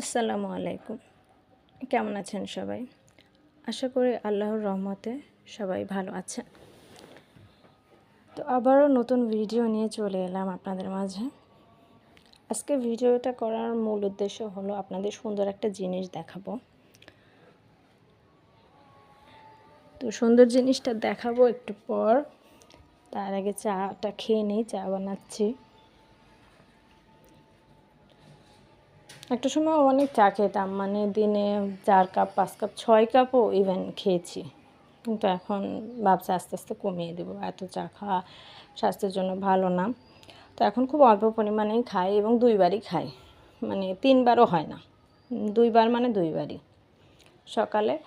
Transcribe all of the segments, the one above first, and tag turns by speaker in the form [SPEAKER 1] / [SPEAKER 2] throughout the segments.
[SPEAKER 1] আসসালামু আলাইকুম। কেমন আছেন সবাই? আশা করি আল্লাহর রহমতে সবাই ভালো আছেন। তো আবারও নতুন ভিডিও নিয়ে চলে এলাম আপনাদের মাঝে। আজকে ভিডিওটা করার মূল উদ্দেশ্য হলো আপনাদের সুন্দর একটা জিনিস দেখাবো। তো সুন্দর জিনিসটা দেখাবো একটু পর। তার আগে চাটা খেয়ে নিই, চা বানাচ্ছি। একটা সময় অনেক চা খেতাম মানে দিনে চার কাপ, পাঁচ কাপ, ছয় কাপও ইভেন খেয়েছি। কিন্তু এখন ভাবছি আস্তে আস্তে কমিয়ে দেবো, এত চা খাওয়া স্বাস্থ্যের জন্য ভালো না। তো এখন খুব অল্প পরিমাণেই খাই এবং দুইবারই খাই। মানে তিনবারও হয় না। দুইবার মানে দুইবারই। সকালে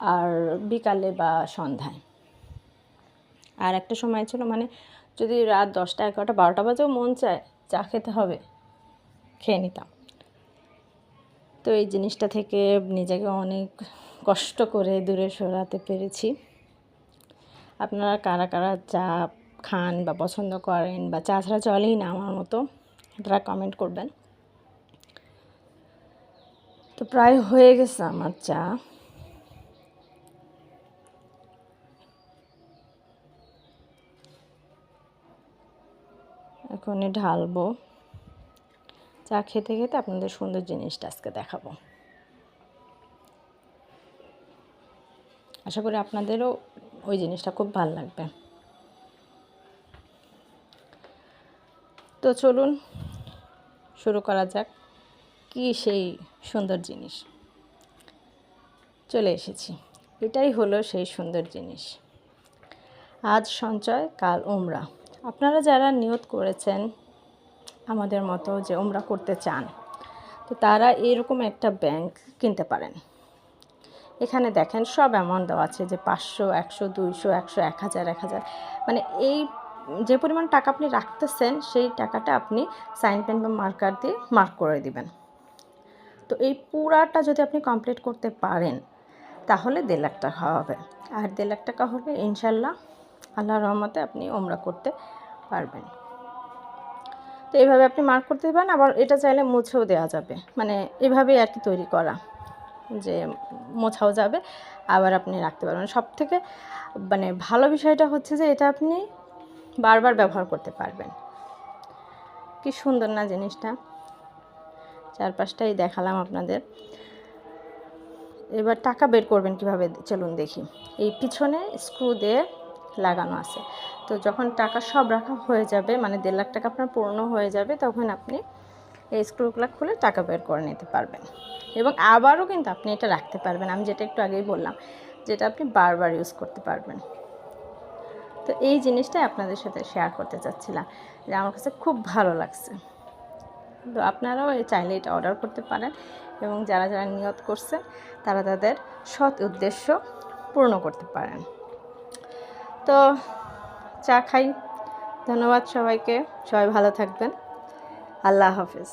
[SPEAKER 1] আর বিকালে বা সন্ধ্যায়। আর একটা সময় ছিল মানে যদি রাত দশটা, এগারোটা, বারোটা বাজেও মন চায়, চা খেতে হবে। খেয়ে নিতাম। তো এই জিনিসটা থেকে নিজেকে অনেক কষ্ট করে দূরে সরাতে পেরেছি। আপনারা কারা কারা চা খান বা পছন্দ করেন বা চা ছাড়া চলেই না আমার মতো, তারা কমেন্ট করবেন। তো প্রায় হয়ে গেছে আমার চা। এখন ঢালবো। চা খেতে খেতে আপনাদের সুন্দর জিনিসটা আজকে দেখাবো। আশা করি আপনাদেরও ওই জিনিসটা খুব ভালো লাগবে। তো চলুন, শুরু করা যাক কি সেই সুন্দর জিনিস। চলে এসেছি। এটাই হলো সেই সুন্দর জিনিস। আজ সঞ্চয়, কাল উমরা। আপনারা যারা নিয়ত করেছেন আমাদের মতো যে ওমরা করতে চান। তো তারা এরকম একটা ব্যাংক কিনতে পারেন। এখানে দেখেন সব অ্যামাউন্ট দেওয়া আছে যে পাঁচশো, একশো, দুইশো, একশো, এক হাজার এক হাজার। মানে এই যে পরিমাণ টাকা আপনি রাখতেছেন, সেই টাকাটা আপনি সাইন পেন বা মার্কার দিয়ে মার্ক করে দিবেন। তো এই পুরাটা যদি আপনি কমপ্লিট করতে পারেন, তাহলে দেড় লাখ টাকা হবে। আর দেড় লাখ টাকা হলে ইনশাল্লাহ আল্লাহ রহমতে আপনি ওমরা করতে পারবেন। তো এইভাবে আপনি মার্ক করতে পারেন, আবার এটা চাইলে মুছেও দেওয়া যাবে। মানে এভাবেই আর কি তৈরি করা, যে মোছাও যাবে, আবার আপনি রাখতে পারবেন। সব থেকে মানে ভালো বিষয়টা হচ্ছে যে এটা আপনি বারবার ব্যবহার করতে পারবেন। কি সুন্দর না জিনিসটা। চারপাশটাই দেখালাম আপনাদের। এবার টাকা বের করবেন কীভাবে, চলুন দেখি। এই পিছনে স্ক্রু দিয়ে লাগানো আছে। তো যখন টাকা সব রাখা হয়ে যাবে মানে দেড় লাখ টাকা আপনার পূর্ণ হয়ে যাবে, তখন আপনি এই স্ক্রুগুলো খুলে টাকা বের করে নিতে পারবেন। এবং আবারও কিন্তু আপনি এটা রাখতে পারবেন। আমি যেটা একটু আগেই বললাম, যেটা আপনি বারবার ইউজ করতে পারবেন। তো এই জিনিসটাই আপনাদের সাথে শেয়ার করতে চাচ্ছিলাম, যে আমার কাছে খুব ভালো লাগছে। তো আপনারাও এই চাইলে এটা অর্ডার করতে পারেন এবং যারা যারা নিয়ত করছে, তারা তাদের সৎ উদ্দেশ্য পূর্ণ করতে পারেন। তো চা খাই। ধন্যবাদ সবাইকে। সবাই ভালো থাকবেন। আল্লাহ হাফিজ।